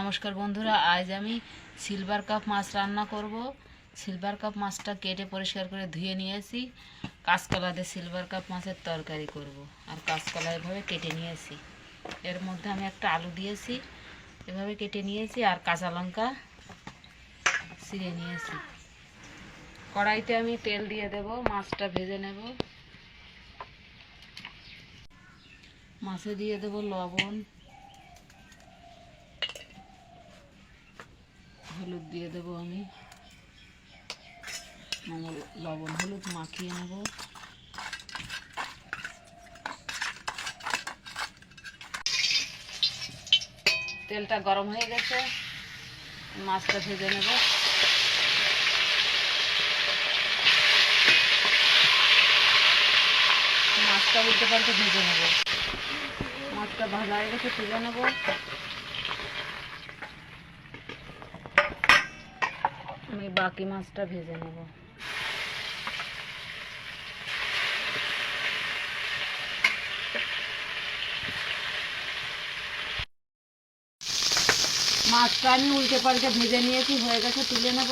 নমস্কার বন্ধুরা, আজ আমি সিলভার কাপ মাছ রান্না করব। সিলভার কাপ মাছটা কেটে পরিষ্কার করে ধুয়ে নিয়েছি কাঁচকলা দিয়ে সিলভার কাপ মাছের তরকারি করব আর কাঁচকলা এভাবে কেটে নিয়েছি এর মধ্যে আমি একটা আলু দিয়েছি, এভাবে কেটে নিয়েছি আর কাঁচা লঙ্কা ছিঁড়ে নিয়েছি কড়াইতে আমি তেল দিয়ে দেব, মাছটা ভেজে নেব। মাছে দিয়ে দেব লবণ হলুদ দিয়ে দেবো আমি। লবণ হলুদ মাখিয়ে নেব। তেলটা গরম হয়ে গেছে, মাছটা ভেজে নেব। মাছটা উল্টে পাল্টে ভেজে নেব। মাছটা ভাজা হয়ে গেছে তুলে নেব। আমি বাকি মাছটা ভেজে নেব। মাছটা আমি উল্টে পাল্টে ভেজে নিয়েছি, হয়ে গেছে, তুলে নেব।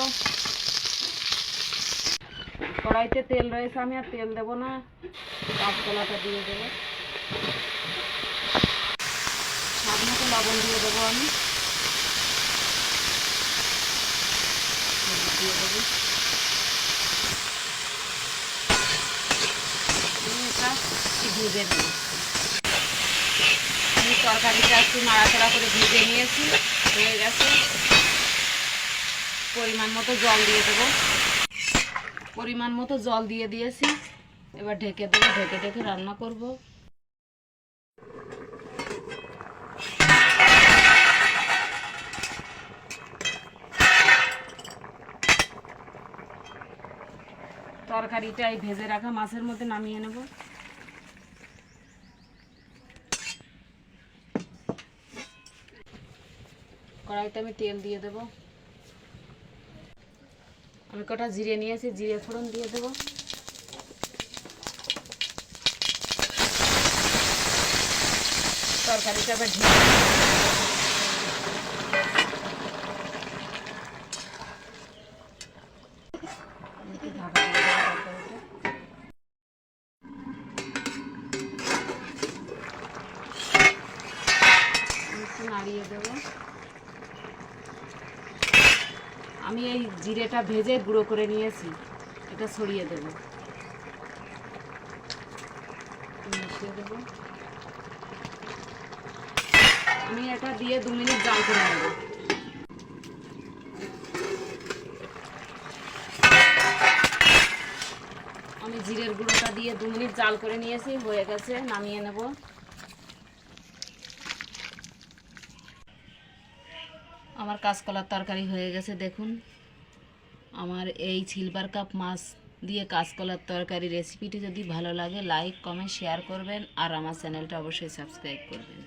কড়াইতে তেল রয়েছে, আমি আর তেল দেবো না। কাঁচকলাটা দিয়ে দেবো। স্বাদ মতো লবণ দিয়ে দেবো আমি হলুদ দিয়ে দেবো। এটা একটু ভেজে নেব। আমি তরকারিটা একটু নাড়াচাড়া করে ভেজে নিয়েছি, হয়ে গেছে। পরিমাণ মতো জল দিয়ে দেবো। পরিমাণ মতো জল দিয়ে দিয়েছি। এবার ঢেকে দেবো, ঢেকে ঢেকে রান্না করব। তরকারিটা এই ভেজে রাখা, মাছের মধ্যে নামিয়ে নেব। কড়াইতে আমি তেল দিয়ে দেব। আমি কটা জিরে নিয়েছি, জিরে ফোড়ন দিয়ে দেব। তরকারিটা আবার ঢেকে একটু ঢাকা দিয়ে দেবো তরকারিটা একটু নাড়িয়ে দেব। আমি এই জিরেটা ভেজে গুঁড়ো করে নিয়েছি, এটা ছড়িয়ে দেব। মিশিয়ে দেব। আমি এটা দিয়ে দু মিনিট জাল করে নেব। আমি জিরের গুঁড়োটা দিয়ে দু মিনিট জাল করে নিয়েছি, হয়ে গেছে, নামিয়ে নেব। আমার কাঁচকলার তরকারি হয়ে গেছে, দেখুন। আমার এই সিলভার কাপ মাছ দিয়ে কাঁচকলার তরকারি রেসিপিটি যদি ভালো লাগে লাইক কমেন্ট শেয়ার করবেন, আর আমার চ্যানেলটা অবশ্যই সাবস্ক্রাইব করবেন।